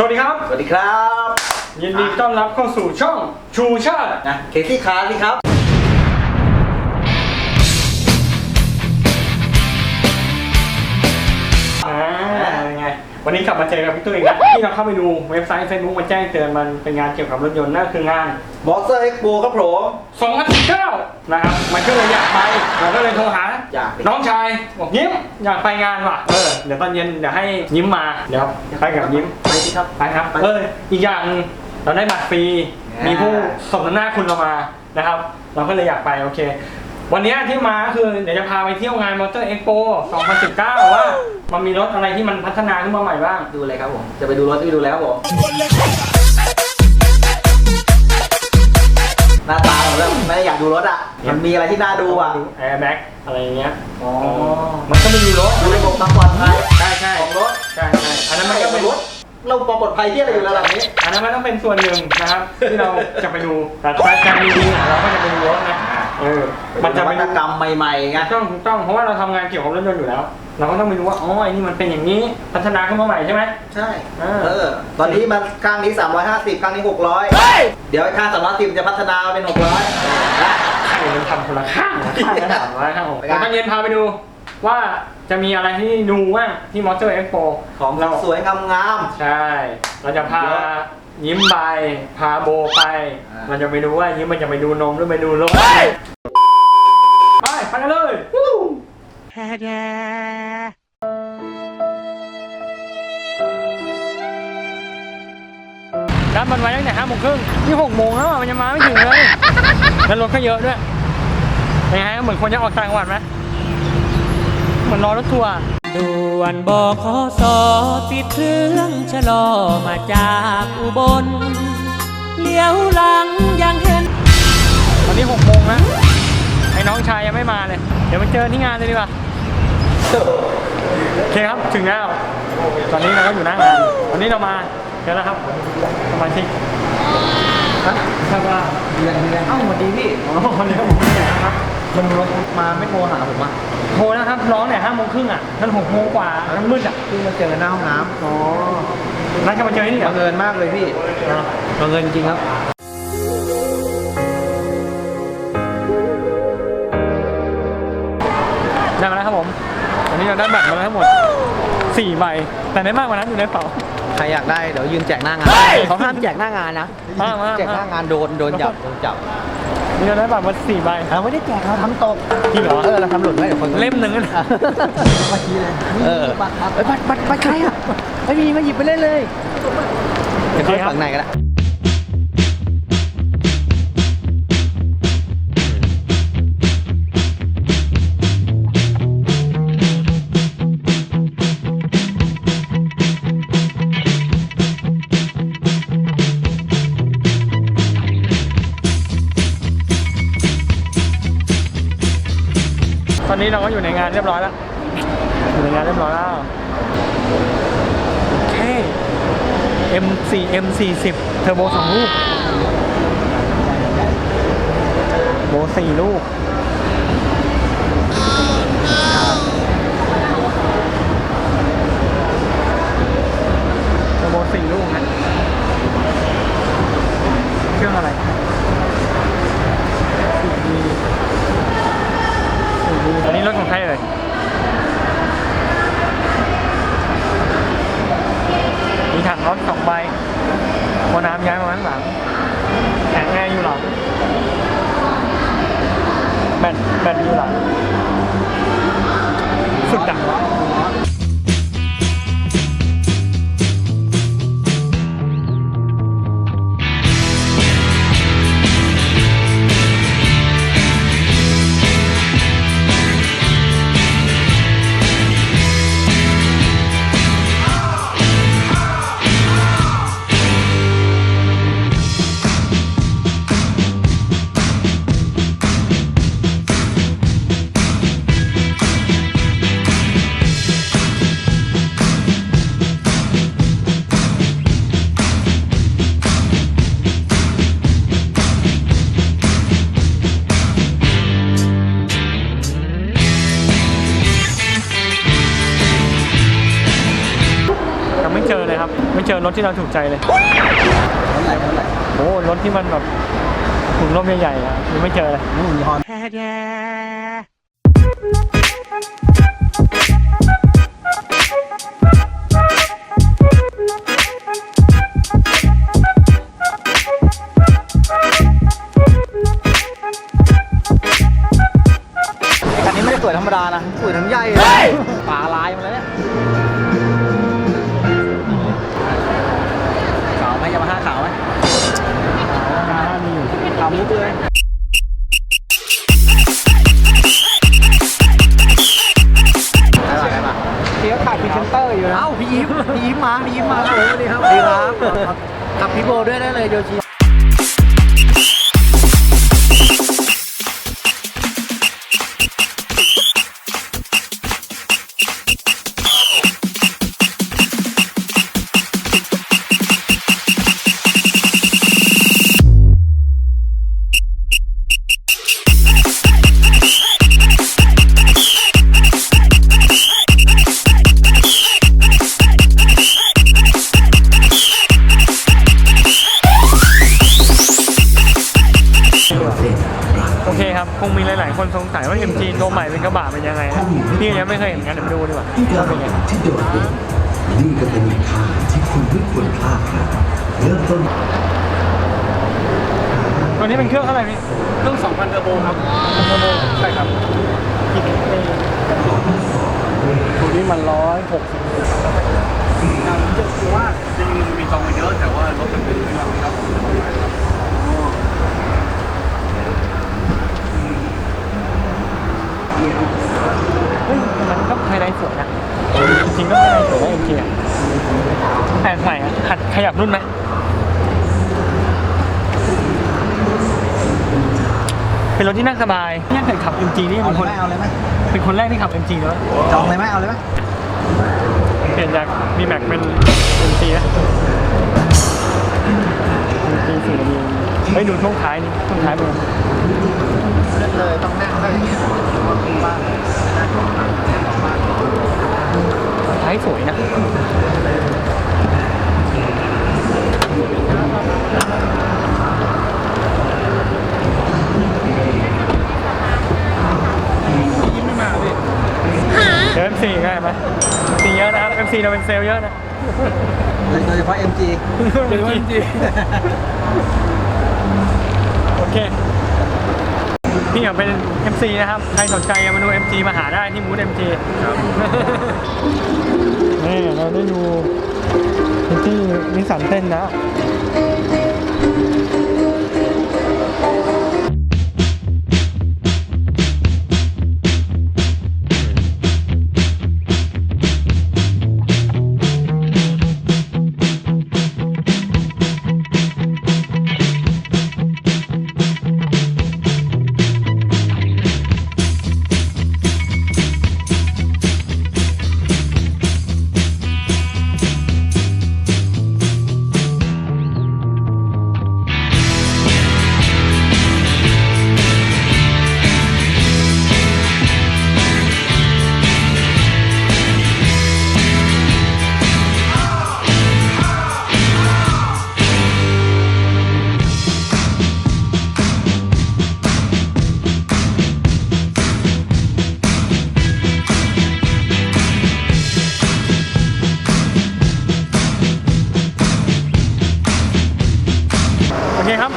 สวัสดีครับ สวัสดีครับ ยินดีต้อนรับเข้าสู่ช่องชูชาตินะ เคที่คาร์สิครับ วันนี้กลับมาเจอกับพี่ตุ้ยอีกแล้วที่เราเข้าไปดูเว็บไซต์ Facebook มาแจ้งเตือนมันเป็นงานเกี่ยวกับรถยนต์นั่นคืองานมอเตอร์เอ็กโปครับผม2019นะครับ มันก็เลยอยากไปเราก็เลยโทรหา อยากไปน้องชายบอกยิ้มอยากไปงานว่ะ เออ เดี๋ยวตอนเย็นเดี๋ยวให้ยิ้มมา เดี๋ยวไปกับยิ้ม ไปสิครับ ไปครับ เออ อีกอย่างเราได้บัตรฟรีอ่ามีมีผู้สมน้ำหน้าคุณเรามานะครับ เราก็เลยอยากไปโอเค วันนี้ที่มาก็คือเดี๋ยวจะพาไปเที่ยวงานมอเตอร์เอ็กโป2019 ว่า มันมีรถอะไรที่มันพัฒนาขึ้นมาใหม่บ้าง ดูเลยครับผม จะไปดูรถที่ดูแล้วครับผมหน้าตาผมเริ่มไม่ได้อยากดูรถอะ มันมีอะไรที่น่าดูอะแอร์แบ็กอะไรอย่างเงี้ย อ๋อ มันก็ไม่ดูรถ ดูระบบความปลอดภัยใช่ใช่ของรถ ใช่ใช่อันนั้นมันก็เป็นรถเราความปลอดภัยที่อะไรอยู่ระดับนี้ อันนั้นมันต้องเป็นส่วนหนึ่งนะครับที่เราจะไปดู แต่รายการจริงๆอะเราก็จะไปดูรถนะ เออมันจะนไปวัตดูกรรมใหม่ๆไงถูกต้องถูกต้องเพราะว่าเราทำงานเกี่ยวกับรถยนต์อยู่แล้ว เราก็ต้องไปดูว่าอ๋อไอ้นี่มันเป็นอย่างนี้พัฒนาขึ้นมาใหม่ใช่ไหม ใช่อ่าเออตอนนี้มันข้างนี้ 350ข้างนี้ 600 เดี๋ยวไอ้ข้าง310จะพัฒนาเป็น 600นะ ใครมันทำคนละข้างนะข้างละสามร้อยครับผมไปกันเดี๋ยวตอนเย็นพาไปดู ว่าจะมีอะไรที่ดูว่างที่มอเตอร์เอ็กโปของเราสวยๆงามใช่ เราจะพาเยอะยิ้มไปพาโบไป อ่าเราจะไปดูว่ายิ้มมันจะไปดูนมหรือไปดูรถไปไปไปกันเลยรับมันไว้ตั้งแต่ห้าโมงครึ่งนี่หกโมงแล้วอะมันยังมาไม่ถึงเลยแล้วรถก็เยอะด้วยเป็นไงเหมือนคนจะออกต่างจังหวัดไหมเหมือนรอรถทัวร์ ด่วนบขสติดเครื่องชะลอมาจากอุบล เลี้ยวหลังยังเห็น ตอนนี้หกโมงแล้วไอ้น้องชายยังไม่มาเลย เดี๋ยวไปเจอที่งานเลยดีกว่าโอเคครับถึงแล้ว ตอนนี้เราก็อยู่หน้างานตอนนี้เรามาเดี๋ยวนะครับสมาชิกฮะทราบว่าๆเดือนเดือนเอ้าสวัสดีพี่อ๋อคนนี้ผมที่ไหนนะครับ มันรถมาไม่โทรหาผมอะโทรนะครับ ร้องเนี่ยห้าโมงครึ่งอะนั่นหกโมงกว่านั่นมืดอะเพิ่งมาเจอหน้าห้องน้อ๋อนัดกันมาเจอที่นี่ำเหรบัองเอิญมากเลยพี่อ๋อบังเอิญจริงครับ ได้มาแล้วครับผมตอนนี้เราได้บัตรมาแล้วทั้งหมดสี่ใบ แต่ในมากกว่านั้นอยู่ในกระเป๋า ใครอยากได้เดี๋ยวยืนแจกหน้างานเฮ้ยเขาห้ามแจกหน้างานนะมามาแจกหน้างานโดนโดนจับโดนจับ นี่เราได้บัตรมาสี่ใบ เราไม่ได้แจกเราทำตกจริงเหรอ เออเราทำหล่นไว้เดี๋ยวคนเล่มหนึ่งอะมาชี้เลยเออ บัตรบัตรบัตรบัตรใครอะไม่มีมาหยิบไปเล่นเลยเดี๋ยวเขาไปฝั่งไหนกันละ อนนี้เราก็อยู่ในงานเรียบร้อยแล้ว อยู่ในงานเรียบร้อยแล้วโอเค M4 M40 เทอร์โบสองลูก โบสี่ลูก ย้ายมาข้างหลังแข็งแรงอยู่หลังแบนแบนอยู่หลังสุดจัง เลยครับ ไม่เจอรถที่เราถูกใจเลยเท่าไหร่เท่าไหร่โอ้รถที่มันแบบถุงลมใหญ่ๆอะยังไม่เจอเลยนู่นฮอนคันนี้ไม่ได้สวยธรรมดานะ นี้เป็นเครื่องเท่าไหร่พี่เครื่อง2,000เทอร์โบครับใช่ครับตัวนี้มันร้อยหกสิบว่าจริงมีซองมาเยอะแต่ว่ารถมันเป็นเครื่องครับเฮ้ยมันก็ภายในสวยนะจริงๆก็ภายในสวยนะ MG อะแต่ใส่อะหัดขยับรุ่นไหม เป็นรถที่นั่งสบายเนี่ยเคยขับ MG นี่เอาเป็นเลคนยไหมเอาเลยไหมเป็นคนแรกที่ขับ MG เลยจองเลยไหมเอาเลยไหมเปลี่ยนจาก d m a x เป็น MG นะ MG สี่นาทีเฮ้ยดูช่วงท้ายนี่ช่วงท้ายเป็นไงเลือกเลยต้องนั่งได้อย่างเงี้ยบ้างท้ายสวยนะ เราเป็นเซลล์เยอะนะโดยเฉพาะ MG เป็น MG โอเค พี่อยากเป็น MC นะครับ ใครสนใจมาดู MG มาหาได้ที่มูด MG ครับนี่เราได้ดูที่นิสสันเต้นแล้วโเคครับ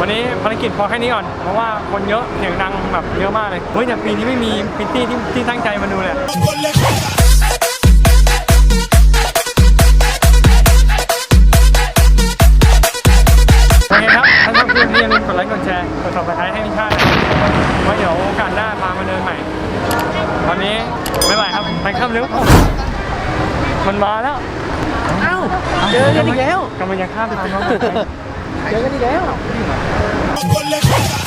วันนี้ภารกิจพอแค่นี้ก่อน เพราะว่าคนเยอะเสียงดังแบบเยอะมากเลย เฮ้ยแต่ปีนี้ไม่มีพิตตี้ที่ที่ตั้งใจมาดูเลยโอเคครับ ถ้าชอบคลิปนี้อย่าลืมกดไลค์ กดแชร์ กด subscribe ให้พี่ชาติไว้เดี๋ยวโอกาสหน้าพามาเดินใหม่ตอนนี้บ๊ายบายครับ ไปข้ามเร็วมันมาแล้ว เอ้าเจอกันอีกแล้ว กำลังจะข้ามไปทางโน้นเจอกั นอีกแล้วคนเล็ก